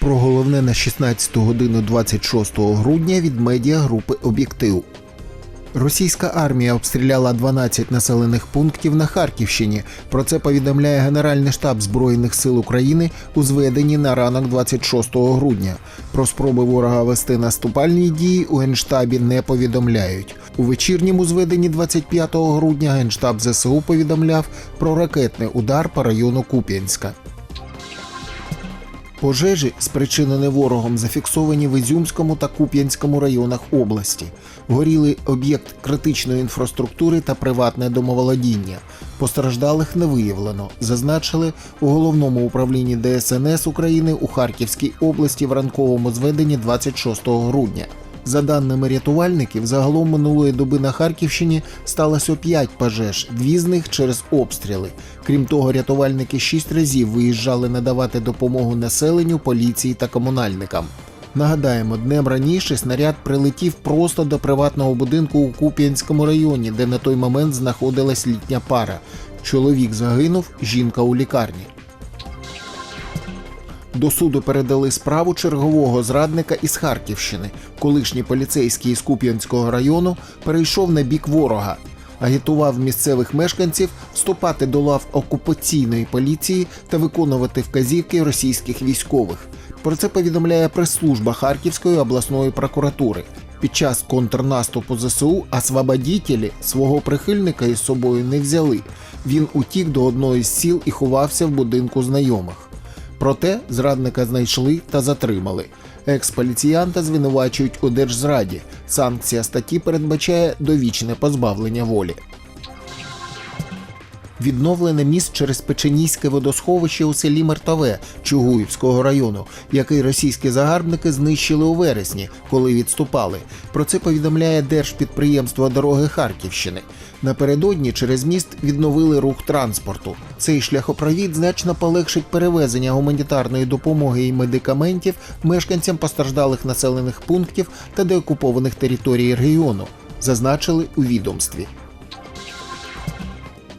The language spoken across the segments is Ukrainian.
Про головне на 16 годину 26 грудня від медіагрупи Об'єктив. Російська армія обстріляла 12 населених пунктів на Харківщині. Про це повідомляє Генеральний штаб Збройних сил України у зведенні на ранок 26 грудня. Про спроби ворога вести наступальні дії у генштабі не повідомляють. У вечірньому зведенні 25 грудня генштаб ЗСУ повідомляв про ракетний удар по району Куп'янська. Пожежі, спричинені ворогом, зафіксовані в Ізюмському та Куп'янському районах області. Горіли об'єкт критичної інфраструктури та приватне домоволодіння. Постраждалих не виявлено, зазначили у головному управлінні ДСНС України у Харківській області в ранковому зведенні 26 грудня. За даними рятувальників, загалом минулої доби на Харківщині сталося 5 пожеж, дві з них через обстріли. Крім того, рятувальники шість разів виїжджали надавати допомогу населенню, поліції та комунальникам. Нагадаємо, днем раніше снаряд прилетів просто до приватного будинку у Куп'янському районі, де на той момент знаходилась літня пара. Чоловік загинув, жінка у лікарні. До суду передали справу чергового зрадника із Харківщини. Колишній поліцейський із Куп'янського району перейшов на бік ворога. Агітував місцевих мешканців вступати до лав окупаційної поліції та виконувати вказівки російських військових. Про це повідомляє прес-служба Харківської обласної прокуратури. Під час контрнаступу ЗСУ освободітелі свого прихильника із собою не взяли. Він утік до одної з сіл і ховався в будинку знайомих. Проте зрадника знайшли та затримали. Екс-поліціянта звинувачують у держзраді. Санкція статті передбачає довічне позбавлення волі. Відновлене міст через Печенійське водосховище у селі Мертове Чугуївського району, який російські загарбники знищили у вересні, коли відступали. Про це повідомляє Держпідприємство дороги Харківщини. Напередодні через міст відновили рух транспорту. Цей шляхопровід значно полегшить перевезення гуманітарної допомоги і медикаментів мешканцям постраждалих населених пунктів та деокупованих територій регіону, зазначили у відомстві.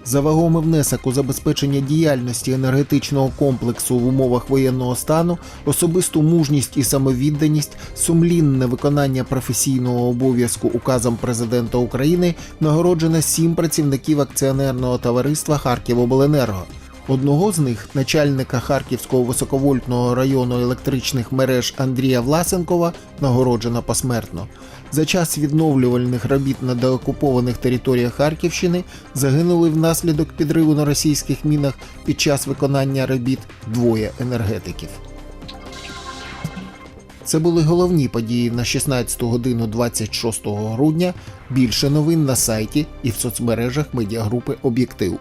За вагомий внесок у забезпечення діяльності енергетичного комплексу в умовах воєнного стану, особисту мужність і самовідданість, сумлінне виконання професійного обов'язку указом президента України нагороджено сім працівників акціонерного товариства Харківобленерго. Одного з них, начальника Харківського високовольтного району електричних мереж Андрія Власенкова, нагороджено посмертно. За час відновлювальних робіт на деокупованих територіях Харківщини загинули внаслідок підриву на російських мінах під час виконання робіт двоє енергетиків. Це були головні події на 16 годину 26 грудня. Більше новин на сайті і в соцмережах медіагрупи Об'єктив.